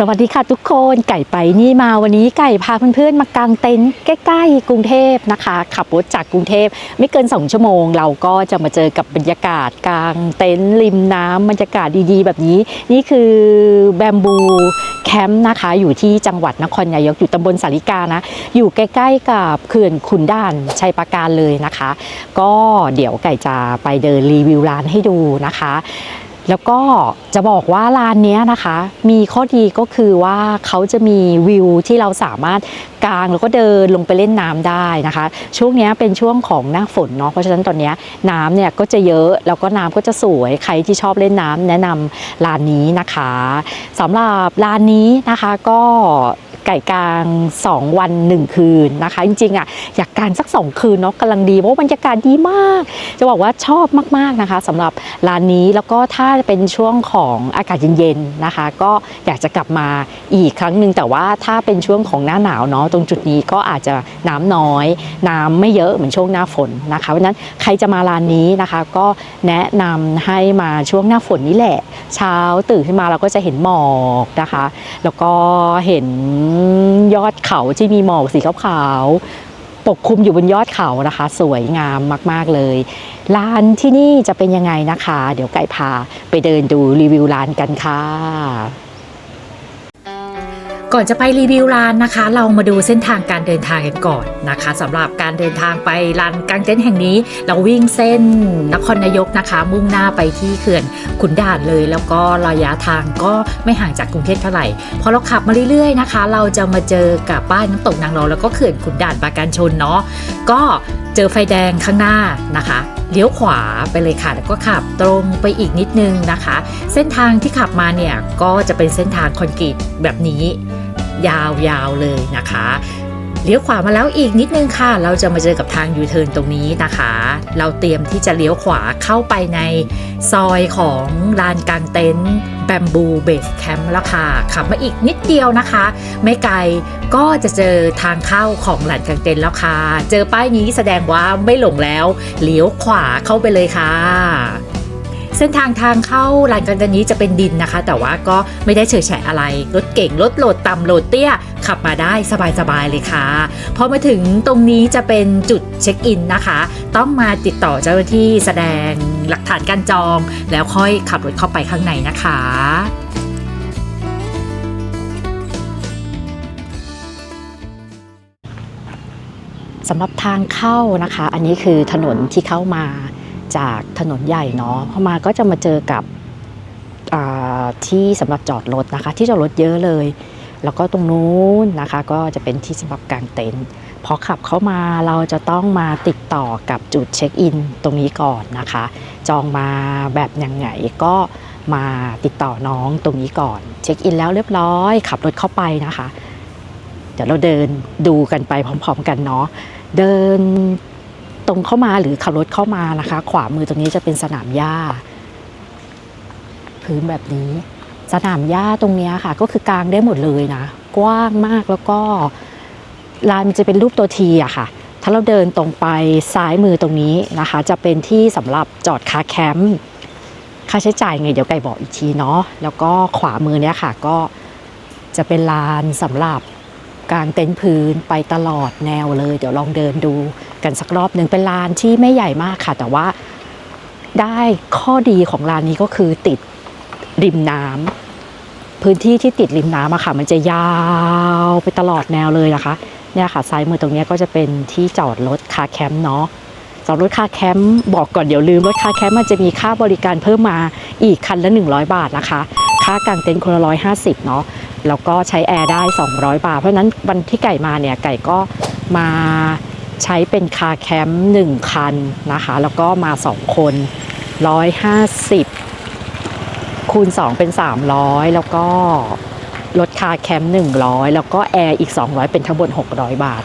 สวัสดีค่ะทุกคนไก่ไปนี่มาวันนี้ไก่พาเพื่อนๆ มากางเต็นท์ใกล้ๆกรุงเทพนะคะ ขับรถจากกรุงเทพไม่เกิน 2 ชั่วโมง เราก็จะมาเจอกับบรรยากาศกลางเต็นท์ริมน้ำบรรยากาศดีๆ แบบนี้ นี่คือแบมบูแคมป์นะคะ อยู่ที่จังหวัดนครนายกอยู่ตำบลสาริกานะ อยู่ใกล้ๆกับเขื่อนขุนด่านชัยปราการเลยนะคะ ก็เดี๋ยวไก่จะไปเดินรีวิวร้านให้ดูนะคะ แล้วก็จะบอกว่าร้านนี้นะคะ มีข้อดีก็คือว่าเขาจะมีวิวที่เราสามารถกางแล้วก็เดินลงไปเล่นน้ำได้นะคะ ช่วงนี้เป็นช่วงของหน้าฝนเนาะเพราะฉะนั้นตอนนี้น้ำเนี่ยก็จะเยอะแล้วก็น้ำก็จะสวยใครที่ชอบเล่นน้ำแนะนำร้านนี้นะคะสำหรับร้านนี้นะคะก็ ไก่กลาง 2 วัน 1 คืนนะคะ จริงๆอะอยากกางสัก 2 คืนเนาะกำลังดีเพราะบรรยากาศดีมาก จะบอกว่าชอบมากๆนะคะสำหรับร้านนี้แล้วก็ถ้าเป็นช่วงของอากาศเย็นๆนะคะ ก็อยากจะกลับมาอีกครั้งหนึ่งแต่ว่าถ้าเป็นช่วงของหน้าหนาวเนาะตรงจุดนี้ก็อาจจะน้ำน้อย น้ำไม่เยอะเหมือนช่วงหน้าฝนนะคะเพราะฉะนั้นใครจะมาร้านนี้นะคะ ก็แนะนำให้มาช่วงหน้าฝนนี่แหละ เช้าตื่นขึ้นมาเราก็จะเห็นหมอกนะคะ แล้วก็เห็นยอดเขาที่มีหมอกสีขาวๆปกคลุมอยู่บนยอดเขานะคะ สวยงามมากๆเลยร้านที่นี่จะเป็นยังไงนะคะ เดี๋ยวไก่พาไปเดินดูรีวิวร้านกันค่ะ ก่อนจะไปรีวิวร้านนะคะ เรามาดูเส้นทางการเดินทางกันก่อนนะคะสำหรับการเดินทางไปลานกลางเต็นท์แห่งนี้ เราวิ่งเส้นนครนายกนะคะ มุ่งหน้าไปที่เขื่อนขุนด่านเลย แล้วก็ระยะทางก็ไม่ห่างจากกรุงเทพเท่าไหร่พอเราขับมาเรื่อยๆนะคะ เราจะมาเจอกับป้ายน้ำตกนางรองแล้วก็เขื่อนขุนด่านปราการชนเนาะก็เจอไฟแดงข้างหน้านะคะเลี้ยวขวาไปเลยค่ะ แล้วก็ขับตรงไปอีกนิดนึงนะคะ เส้นทางที่ขับมาเนี่ยก็จะเป็นเส้นทางคอนกรีตแบบนี้ ยาวๆเลยนะคะเลี้ยวขวามาแล้วอีกนิดนึงค่ะ เราจะมาเจอกับทางยูเทิร์นตรงนี้นะคะ เราเตรียมที่จะเลี้ยวขวาเข้าไปในซอยของลานกางเต็นท์แบมบูเบสแคมป์แล้วค่ะ ขับมาอีกนิดเดียวนะคะ ไม่ไกลก็จะเจอทางเข้าของลานกางเต็นท์แล้วค่ะ เจอป้ายนี้แสดงว่าไม่หลงแล้ว เลี้ยวขวาเข้าไปเลยค่ะ เส้นทางทางเข้าลานกลางเต็นนี้จะเป็นดินนะคะ แต่ว่าก็ไม่ได้เฉยแฉะอะไร รถเก่งรถโหลดต่ำโหลดเตี้ย ขับมาได้สบายๆเลยค่ะ พอมาถึงตรงนี้จะเป็นจุดเช็คอินนะคะ ต้องมาติดต่อเจ้าหน้าที่แสดงหลักฐานการจอง แล้วค่อยขับรถเข้าไปข้างในนะคะสำหรับทางเข้านะคะ อันนี้คือถนนที่เข้ามา จากถนนใหญ่เนาะพอมาก็จะมาเจอกับที่สำหรับจอดรถนะคะ ที่จอดรถเยอะเลย แล้วก็ตรงนู้นนะคะ ก็จะเป็นที่สำหรับกางเต็นท์พอขับเข้ามาเราจะต้องมาติดต่อกับจุดเช็คอินตรงนี้ก่อนนะคะ จองมาแบบยังไงก็มาติดต่อน้องตรงนี้ก่อน เช็คอินแล้วเรียบร้อย ขับรถเข้าไปนะคะ เดี๋ยวเราเดินดูกันไปพร้อม ๆ กันเนาะเดิน ตรงเข้ามาหรือขับรถเข้ามานะคะ ขวามือตรงนี้จะเป็นสนามหญ้าพื้นแบบนี้ สนามหญ้าตรงนี้ค่ะ ก็คือกางได้หมดเลยนะ กว้างมากแล้วก็ลานมันจะเป็นรูปตัวทีอะค่ะ ถ้าเราเดินตรงไปซ้ายมือตรงนี้นะคะ จะเป็นที่สำหรับจอดคาร์แคมป์ค่าใช้จ่ายไงเดี๋ยวไก่บอกอีกทีเนาะแล้วก็ขวามือเนี้ยค่ะก็จะเป็นลานสำหรับ กางเต็นท์พื้นไปตลอดแนวเลย เดี๋ยวลองเดินดูกันสักรอบหนึ่งเป็นลานที่ไม่ใหญ่มากค่ะ แต่ว่าได้ข้อดีของลานนี้ก็คือติดริมน้ำพื้นที่ที่ติดริมน้ำอะค่ะ มันจะยาวไปตลอดแนวเลยนะคะ เนี่ยค่ะซ้ายมือตรงนี้ก็จะเป็นที่จอดรถคาแคมป์เนาะจอดรถคาแคมป์บอกก่อนเดี๋ยวลืมรถคาแคมป์มันจะมีค่าบริการเพิ่มมาอีกคันละ 100 บาทนะคะ ค่ากางเต็นท์คนละ150เนาะ แล้วก็ใช้แอร์ได้ 200 บาท เพราะนั้นวันที่ไก่มาเนี่ยไก่ก็มาใช้เป็นคาร์แคมป์1คันนะคะ แล้วก็มา 2 คน 150 คูณ 2 เป็น 300 แล้วก็ลดคาร์แคมป์100 แล้วก็แอร์อีก 200 เป็นทั้งหมด600 บาท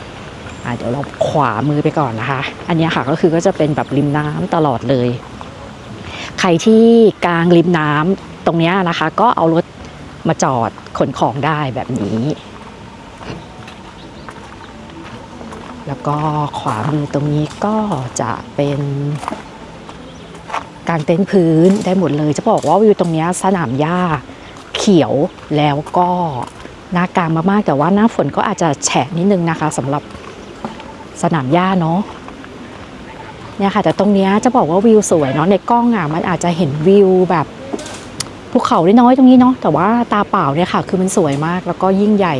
เดี๋ยวเราขวามือไปก่อนนะคะ อันนี้ค่ะก็คือก็จะเป็นแบบริมน้ำตลอดเลย ใครที่กลางริมน้ำตรงนี้นะคะ ก็เอารถ มาจอดขนของได้แบบนี้ แล้วก็ขวามือตรงนี้ก็จะเป็นกางเต็นท์พื้นได้หมดเลย จะบอกว่าวิวตรงนี้สนามหญ้าเขียวแล้วก็หน้ากลางมากๆ แต่ว่าหน้าฝนก็อาจจะแฉะนิดนึงนะคะสำหรับสนามหญ้าเนาะเนี่ยค่ะแต่ตรงนี้จะบอกว่าวิวสวยเนาะในกล้องอะมันอาจจะเห็นวิวแบบ ภูเขาได้น้อยตรงนี้เนาะแต่ว่าตาเปล่าเนี่ยค่ะ คือมันสวยมากแล้วก็ยิ่งใหญ่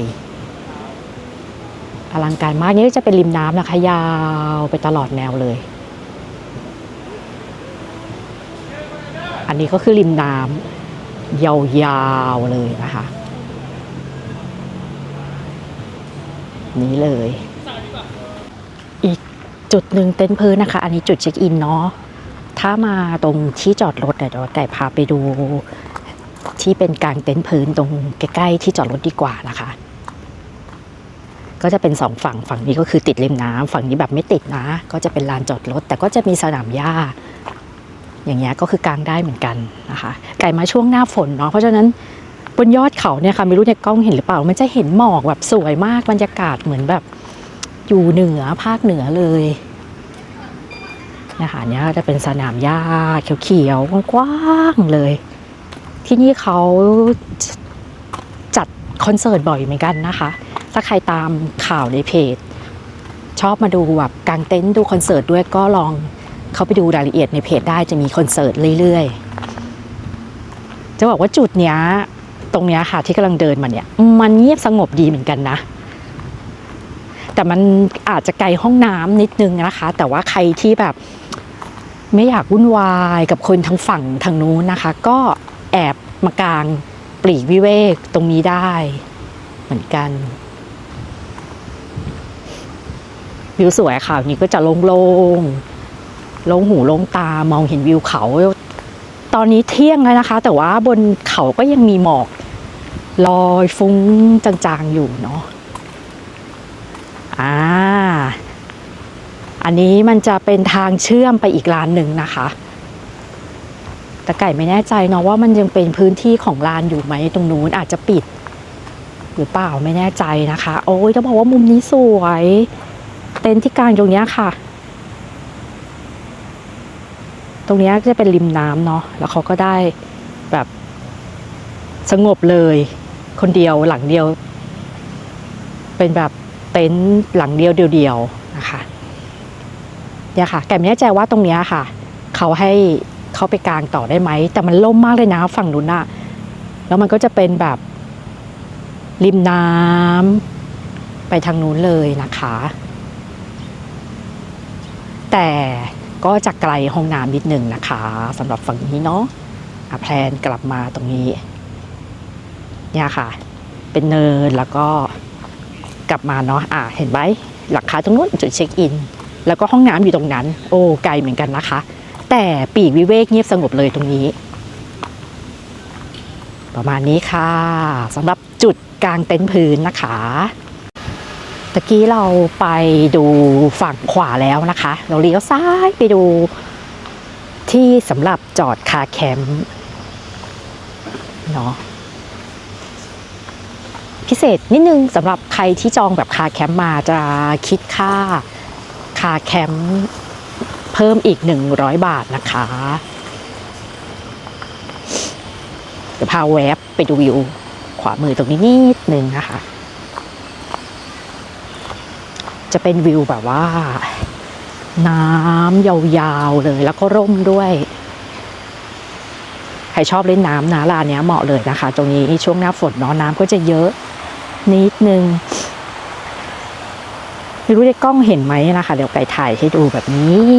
อลังการมากนี่จะเป็นริมน้ำนะคะ ยาวไปตลอดแนวเลย อันนี้ก็คือริมน้ำยาวๆเลยนะคะนี้เลย อีกจุดหนึ่งเต็นท์พื้นนะคะ อันนี้จุดเช็คอินเนาะถ้ามาตรงที่จอดรถเดี๋ยวไก่พาไปดู ที่เป็นกลางเต็นท์พื้นตรงใกล้ๆที่จอดรถดีกว่านะคะก็จะเป็นสองฝั่งฝั่งนี้ก็คือติดริมน้ำฝั่งนี้แบบไม่ติดนะ ก็จะเป็นลานจอดรถ แต่ก็จะมีสนามหญ้า อย่างเงี้ยก็คือกางได้เหมือนกันนะคะ ไก่มาช่วงหน้าฝนเนาะเพราะฉะนั้นบนยอดเขาเนี่ยค่ะไม่รู้ในกล้องเห็นหรือเปล่า มันจะเห็นหมอกแบบสวยมากบรรยากาศเหมือนแบบอยู่เหนือภาคเหนือเลยนะคะเนี่ยจะเป็นสนามหญ้าเขียวๆกว้างๆเลย ที่นี่เขาจัดคอนเสิร์ตบ่อยเหมือนกันนะคะ ถ้าใครตามข่าวในเพจ ชอบมาดูแบบกางเต็นท์ดูคอนเสิร์ตด้วยก็ลองเข้าไปดูรายละเอียดในเพจได้จะมีคอนเสิร์ตเรื่อยๆ จะบอกว่าจุดเนี้ยตรงเนี้ยค่ะที่กำลังเดินมาเนี่ยมันเงียบสงบดีเหมือนกันนะแต่มันอาจจะไกลห้องน้ำนิดนึงนะคะ แต่ว่าใครที่แบบไม่อยากวุ่นวายกับคนทางฝั่งทางนู้นนะคะ ก็ แอบมากางปลีกวิเวกตรงนี้ได้เหมือนกัน วิวสวยค่ะนี่ก็จะโล่งๆโล่งหูโล่งตามองเห็นวิวเขา ตอนนี้เที่ยงแล้วนะคะ แต่ว่าบนเขาก็ยังมีหมอกลอยฟุ้งจางๆอยู่เนาะอ่าอันนี้มันจะเป็นทางเชื่อมไปอีกลานหนึ่งนะคะ แต่ไก่ไม่แน่ใจเนาะว่ามันยังเป็นพื้นที่ของลานอยู่ไหมตรงนู้นอาจจะปิด หรือเปล่าไม่แน่ใจนะคะ โอ้ยจะบอกว่ามุมนี้สวย เต็นท์ที่กลางตรงเนี้ยค่ะ ตรงเนี้ยจะเป็นริมน้ำเนาะแล้วเขาก็ได้แบบสงบเลย คนเดียวหลังเดียว เป็นแบบเต็นท์หลังเดียวเดียวๆนะคะเนี่ยค่ะ แกไม่แน่ใจว่าตรงเนี้ยค่ะ เขาให้ เขาไปกลางต่อได้ไหม แต่มันล่มมากเลยนะฝั่งนู้นอะแล้วมันก็จะเป็นแบบริมน้ำไปทางนู้นเลยนะคะ แต่ก็จะไกลห้องน้ำนิดหนึ่งนะคะสำหรับฝั่งนี้เนาะอะแพลนกลับมาตรงนี้ เนี่ยค่ะ เป็นเนินแล้วก็กลับมาเนาะอะเห็นไหมหลักคาตรงนู้นจุดเช็คอิน แล้วก็ห้องน้ำอยู่ตรงนั้น โอ้ไกลเหมือนกันนะคะ แต่ปีกวิเวกเงียบสงบเลยตรงนี้ ประมาณนี้ค่ะสำหรับจุดกลางเต็นท์พื้นนะคะตะกี้เราไปดูฝั่งขวาแล้วนะคะ เราเลี้ยวซ้ายไปดูที่สำหรับจอดคาแคมป์เนาะพิเศษนิดนึงสำหรับใครที่จองแบบคาแคมป์มาจะคิดค่าคาแคมป์ เพิ่มอีก 100 บาทนะคะเดี๋ยวพาแวบไปดูวิวขวามือตรงนี้นิดนึงนะคะ จะเป็นวิวแบบว่า น้ำยาวๆเลยแล้วก็ร่มด้วย ใครชอบเล่นน้ำนะลานเนี้ยเหมาะเลยนะคะ ตรงนี้ช่วงหน้าฝนเนาะน้ำก็จะเยอะนิดนึง ไม่รู้ในกล้องเห็นไหมนะคะเดี๋ยวไก่ถ่ายให้ดูแบบนี้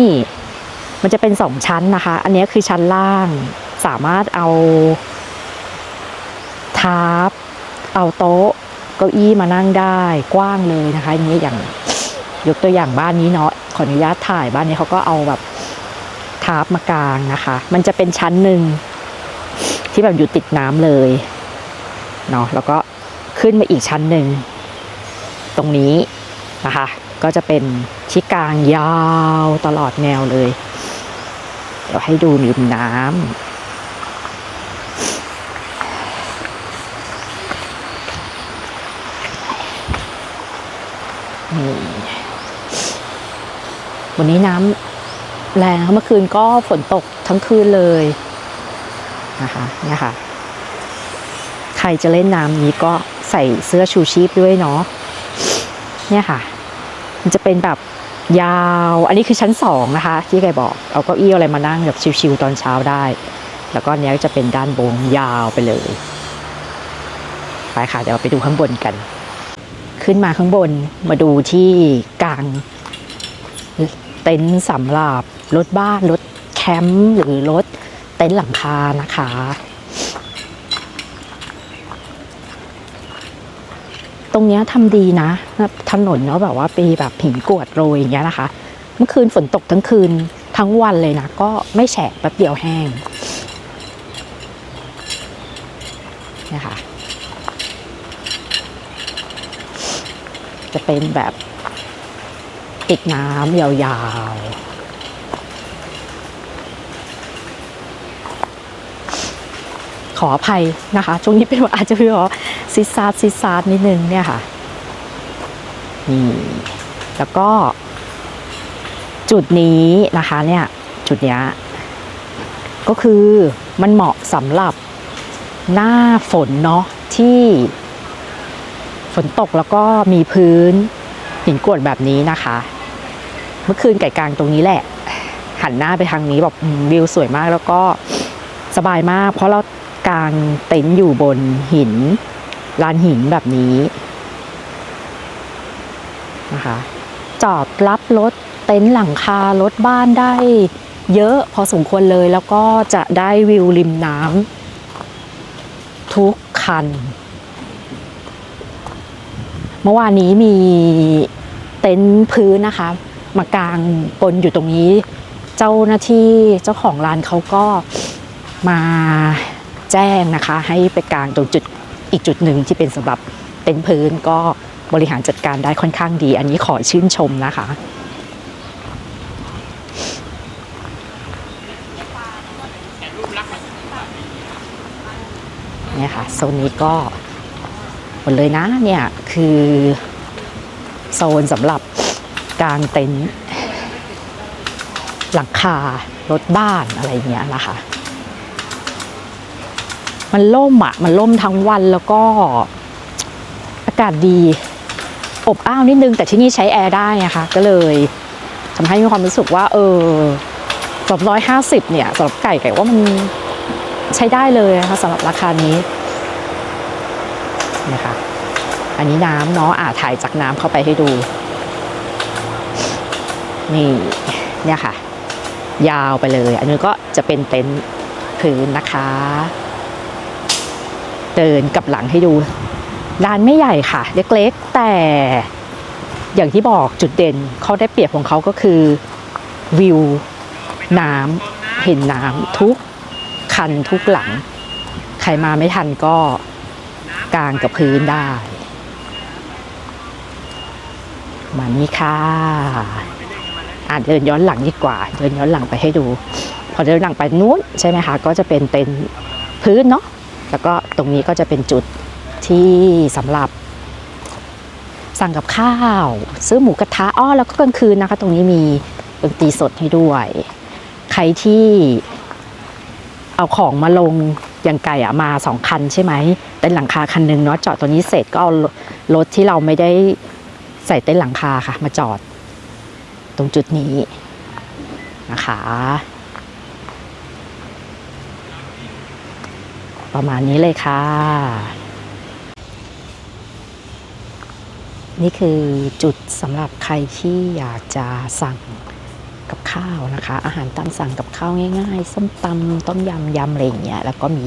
มันจะเป็นสองชั้นนะคะ อันนี้คือชั้นล่าง สามารถเอาทาร์ปเอาโต๊ะ เก้าอี้มานั่งได้กว้างเลยนะคะอย่างนี้อย่างยกตัวอย่างบ้านนี้เนาะขออนุญาตถ่ายบ้านนี้เขาก็เอาแบบทาร์ปมากลางนะคะ มันจะเป็นชั้นหนึ่งที่แบบอยู่ติดน้ำเลยเนาะแล้วก็ขึ้นมาอีกชั้นหนึ่งตรงนี้นะคะ ก็จะเป็นที่กลางยาวตลอดแนวเลย เดี๋ยวให้ดูริมน้ำวันนี้น้ำแรงเมื่อคืนก็ฝนตกทั้งคืนเลยนะคะเนี่ยค่ะ ใครจะเล่นน้ำนี้ก็ใส่เสื้อชูชีพด้วยเนาะเนี่ยค่ะ มันจะเป็นแบบยาว อันนี้คือชั้นสองนะคะ ที่ไกบอก เอาเก้าอี้อะไรมานั่งแบบชิวๆตอนเช้าได้ แล้วก็เนี้ยจะเป็นด้านบนยาวไปเลย ไปค่ะ เดี๋ยวไปดูข้างบนกัน ขึ้นมาข้างบนมาดูที่กลางเต็นท์สำหรับรถบ้านรถแคมป์หรือรถเต็นท์หลังคานะคะ ตรงเนี้ยทำดีนะ ถนนเนาะแบบว่าปีแบบหินกรวดโรยอย่างเงี้ยนะคะ เมื่อคืนฝนตกทั้งคืนทั้งวันเลยนะ ก็ไม่แฉะแป๊บเดียวแห้งเนี่ยค่ะจะเป็นแบบติดน้ำยาวๆขออภัยนะคะ ช่วงนี้เป็นว่าอาจจะเป็นว่า ซิดซาดซิดซาดนิดนึงเนี่ยค่ะนี่แล้วก็ จุดนี้นะคะเนี่ยจุดเนี้ยก็คือมันเหมาะสำหรับหน้าฝนเนาะที่ฝนตกแล้วก็มีพื้นหินกรวดแบบนี้นะคะ เมื่อคืนไก่กลางตรงนี้แหละ หันหน้าไปทางนี้แบบอืมวิวสวยมากแล้วก็สบายมาก เพราะเรากางเต็นท์อยู่บนหิน ลานหินแบบนี้นะคะจอดรับรถเต็นท์หลังคารถบ้านได้เยอะพอสมควรเลยแล้วก็จะได้วิวริมน้ำทุกคัน เมื่อวานนี้มีเต็นท์พื้นนะคะ มากางปนอยู่ตรงนี้ เจ้าหน้าที่เจ้าของร้านเขาก็มาแจ้งนะคะ ให้ไปกางตรงจุด อีกจุดหนึ่งที่เป็นสำหรับเต็นท์พื้นก็บริหารจัดการได้ค่อนข้างดี อันนี้ขอชื่นชมนะคะเนี่ยค่ะโซนนี้ก็หมดเลยนะเนี่ยคือโซนสำหรับกางเต็นท์หลังคารถบ้านอะไรเงี้ยนะคะ มันล่มอะ มันล่มทั้งวันแล้วก็อากาศดี อบอ้าวนิดนึง แต่ที่นี่ใช้แอร์ได้นะคะ ก็เลยทำให้มีความรู้สึกว่า เออสำหรับร้อยห้าสิบเนี่ยสำหรับไก่ไก่ว่ามันใช้ได้เลยนะคะสำหรับราคานี้นะคะอันนี้น้ำเนาะอ่าถ่ายจากน้ำเข้าไปให้ดู นี่เนี่ยค่ะ ยาวไปเลย อันนี้ก็จะเป็นเต็นท์พื้นนะคะ เดินกับหลังให้ดู ร้านไม่ใหญ่ค่ะ เล็กๆ แต่อย่างที่บอกจุดเด่นเขาได้เปรียบของเขาก็คือวิวน้ำเห็นน้ำทุกคันทุกหลัง ใครมาไม่ทันก็กางกับพื้นได้มานี่ค่ะอะเดินย้อนหลังดีกว่า เดินย้อนหลังไปให้ดู พอเดินหลังไปนู้นใช่ไหมคะ ก็จะเป็นเต็นท์พื้นเนาะแล้วก็ ตรงนี้ก็จะเป็นจุดที่สำหรับสั่งกับข้าว ซื้อหมูกระทะอ้อแล้วก็กลางคืนนะคะ ตรงนี้มีดนตรีสดให้ด้วย ใครที่เอาของมาลงอย่างไก่อะมาสองคันใช่ไหมเต็นหลังคาคันหนึ่งเนาะจอดตัวนี้เสร็จก็เอารถที่เราไม่ได้ใส่เต็นหลังคาค่ะ มาจอด ตรงจุดนี้นะคะ ประมาณนี้เลยค่ะ นี่คือจุดสำหรับใครที่อยากจะสั่งกับข้าวนะคะ อาหารตามสั่งกับข้าวง่าย ๆ ส้มตำต้มยำยำอะไรอย่างเงี้ยแล้วก็มี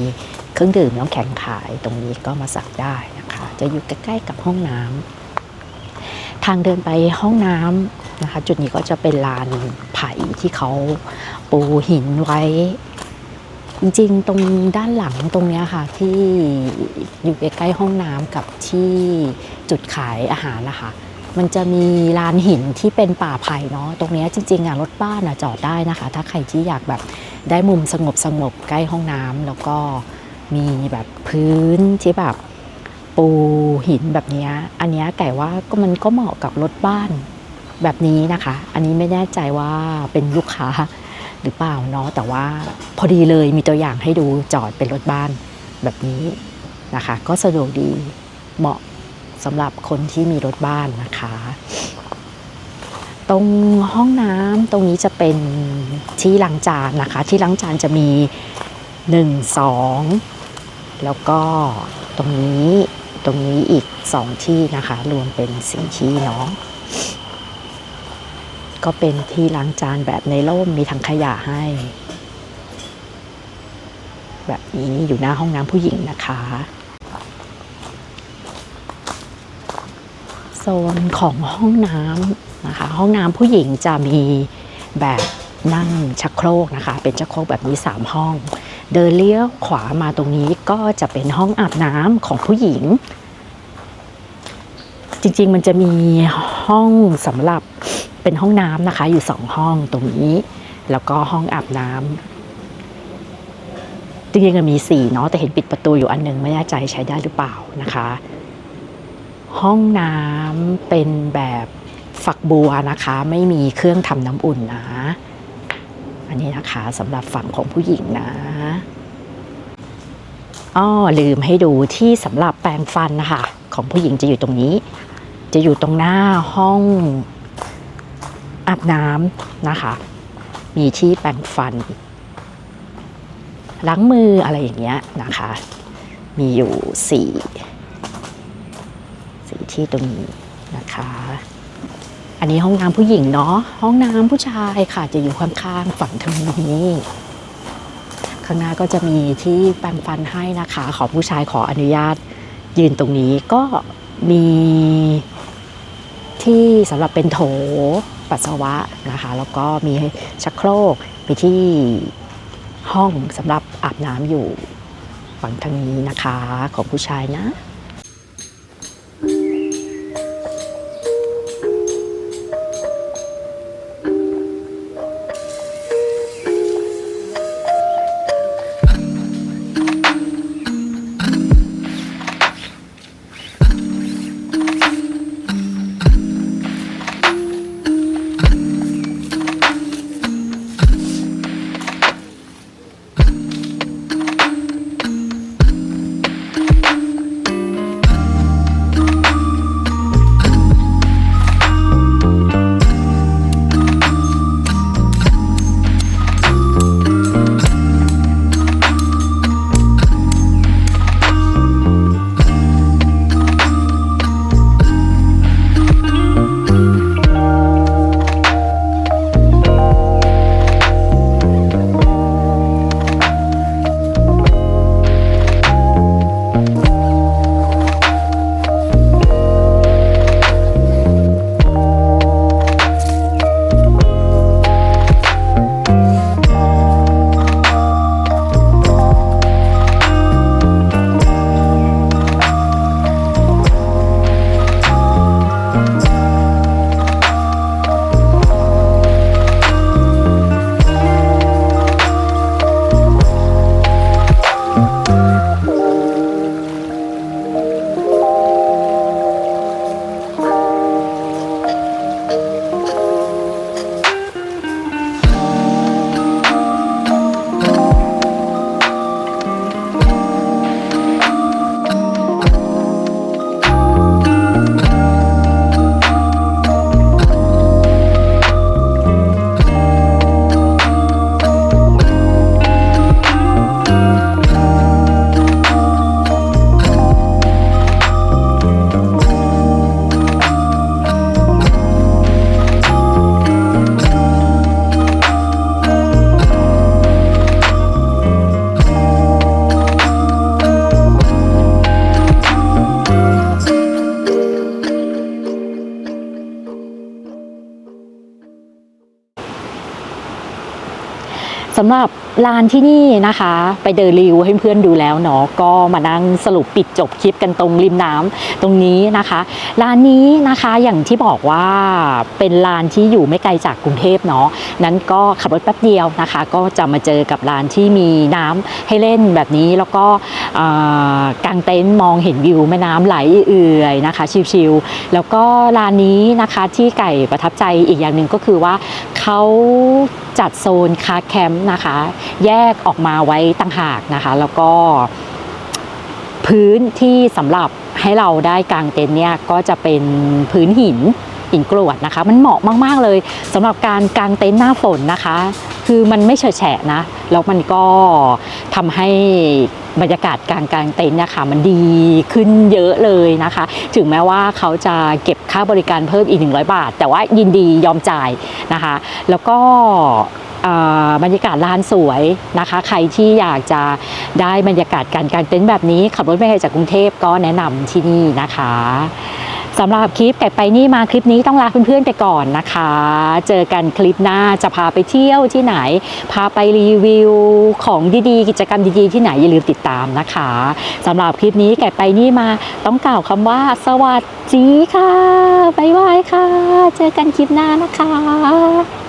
เครื่องดื่มน้ำแข็งขายตรงนี้ก็มาสั่งได้นะคะ จะอยู่ใกล้ๆกับห้องน้ำทางเดินไปห้องน้ำนะคะ จุดนี้ก็จะเป็นลานไผ่ที่เขาปูหินไว้ จริงๆ ตรงด้านหลังตรงนี้ค่ะที่อยู่ใกล้ๆห้องน้ำกับที่จุดขายอาหารนะคะมันจะมีลานหินที่เป็นป่าไผ่เนาะตรงนี้จริงๆอะรถบ้านอะจอดได้นะคะ ถ้าใครที่อยากแบบได้มุมสงบสงบๆใกล้ห้องน้ำแล้วก็มีแบบพื้นที่แบบปูหินแบบนี้อันนี้ไก่ว่าก็มันก็เหมาะกับรถบ้านแบบนี้นะคะ อันนี้ไม่แน่ใจว่าเป็นลูกค้า หรือเปล่าเนาะแต่ว่าพอดีเลยมีตัวอย่างให้ดูจอดเป็นรถบ้านแบบนี้นะคะ ก็สะดวกดีเหมาะสำหรับคนที่มีรถบ้านนะคะ ตรงห้องน้ำตรงนี้จะเป็นที่ล้างจานนะคะ ที่ล้างจานจะมี 1 2 แล้วก็ตรงนี้ตรงนี้อีก 2 ที่นะคะ รวมเป็นสี่ที่เนาะ ก็เป็นที่ล้างจานแบบในร่มมีถังขยะให้ แบบนี้อยู่หน้าห้องน้ำผู้หญิงนะคะโซนของห้องน้ำนะคะ ห้องน้ำผู้หญิงจะมีแบบนั่งชักโครกนะคะ เป็นชักโครกแบบนี้ 3 ห้อง เดินเลี้ยวขวามาตรงนี้ก็จะเป็นห้องอาบน้ำของผู้หญิง จริงๆมันจะมีห้องสำหรับ เป็นห้องน้ำนะคะ อยู่สองห้องตรงนี้ แล้วก็ห้องอาบน้ำจริงๆก็มีสี่เนาะแต่เห็นปิดประตูอยู่อันหนึงไม่แน่ใจใช้ได้หรือเปล่านะคะ ห้องน้ำเป็นแบบฝักบัวนะคะ ไม่มีเครื่องทำน้ำอุ่นนะ อันนี้นะคะสำหรับฝั่งของผู้หญิงนะอ้อลืมให้ดูที่สำหรับแปรงฟันนะคะของผู้หญิงจะอยู่ตรงนี้ จะอยู่ตรงหน้าห้อง อาบน้ำนะคะ มีที่แปรงฟัน ล้างมืออะไรอย่างเงี้ยนะคะ มีอยู่สี่สี่ที่ตรงนี้นะคะ อันนี้ห้องน้ำผู้หญิงเนาะ ห้องน้ำผู้ชายค่ะจะอยู่ข้างๆฝั่งทางนี้ข้างหน้าก็จะมีที่แปรงฟันให้นะคะ ขอผู้ชายขออนุญาตยืนตรงนี้ก็มี ที่สำหรับเป็นโถปัสสาวะนะคะแล้วก็มีชักโครกไปที่ห้องสำหรับอาบน้ำอยู่ฝั่งทางนี้นะคะของผู้ชายนะ สำหรับร้านที่นี่นะคะ ไปเดินรีวิวให้เพื่อนดูแล้วเนาะก็มานั่งสรุปปิดจบคลิปกันตรงริมน้ำตรงนี้นะคะร้านนี้นะคะอย่างที่บอกว่าเป็นร้านที่อยู่ไม่ไกลจากกรุงเทพเนาะนั้นก็ขับรถแป๊บเดียวนะคะ ก็จะมาเจอกับร้านที่มีน้ำให้เล่นแบบนี้แล้วก็กางเต็นท์มองเห็นวิวแม่น้ำไหลเอื่อยนะคะชิลๆแล้วก็ร้านนี้นะคะที่ไก่ประทับใจอีกอย่างหนึ่งก็คือว่าเขา จัดโซนคาร์แคมป์นะคะ แยกออกมาไว้ต่างหากนะคะ แล้วก็พื้นที่สำหรับให้เราได้กางเต็นท์เนี่ยก็จะเป็นพื้นหิน หินกรวดนะคะ มันเหมาะมาก ๆ เลยสำหรับการกางเต็นท์หน้าฝนนะคะ คือมันไม่เฉอะแฉะนะ แล้วมันก็ทำให้บรรยากาศการกางเต็นท์เนี่ยค่ะมันดีขึ้นเยอะเลยนะคะ ถึงแม้ว่าเขาจะเก็บค่าบริการเพิ่มอีก 100 บาท แต่ว่ายินดียอมจ่ายนะคะ แล้วก็บรรยากาศลานสวยนะคะ ใครที่อยากจะได้บรรยากาศการกางเต็นท์แบบนี้ ขับรถไม่ไกลจากกรุงเทพก็แนะนำที่นี่นะคะ สำหรับคลิปไก่ไปนี่มาคลิปนี้ต้องลาเพื่อนๆไปก่อนนะคะ เจอกันคลิปหน้าจะพาไปเที่ยวที่ไหน พาไปรีวิวของดีๆ กิจกรรมดีๆ ที่ไหนอย่าลืมติดตามนะคะสำหรับคลิปนี้ไก่ไปนี่มาต้องกล่าวคำว่า สวัสดีค่ะบ๊ายบายค่ะ เจอกันคลิปหน้านะคะ